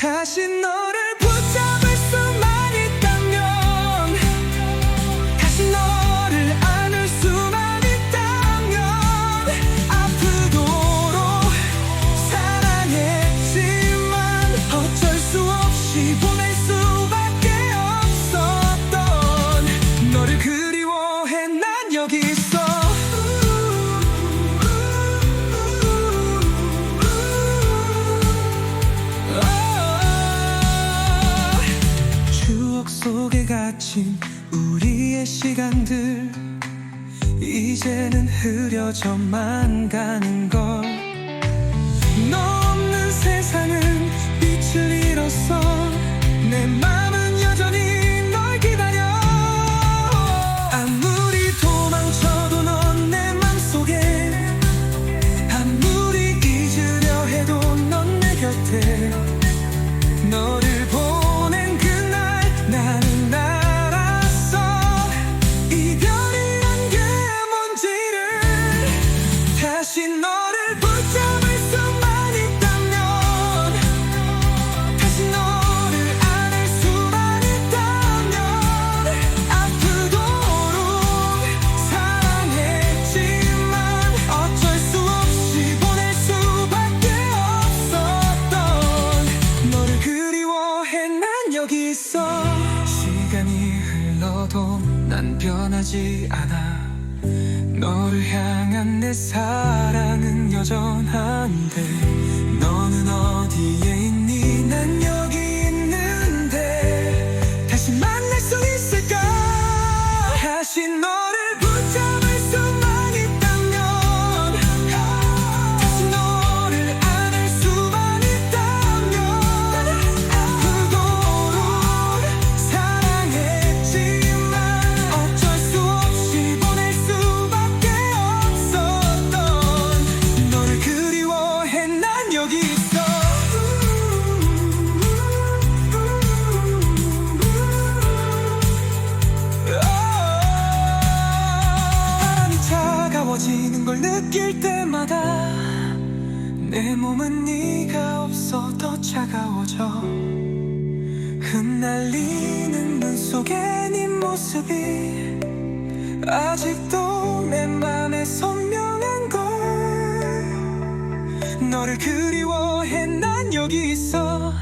다시 너 맺힌 우리의 시간들. 이제는 흐려져만 가는 걸. 너 없는 세상은 빛을 잃었어 내 맘은 흘러도 난 변하지 않아. 너를 향한 내 사랑은 여전한데 느낄 때마다 내 몸은 네가 없어 더 차가워져. 흩날리는 눈 속에 네 모습이 아직도 내 맘에 선명한 걸. 너를 그리워해 난 여기 있어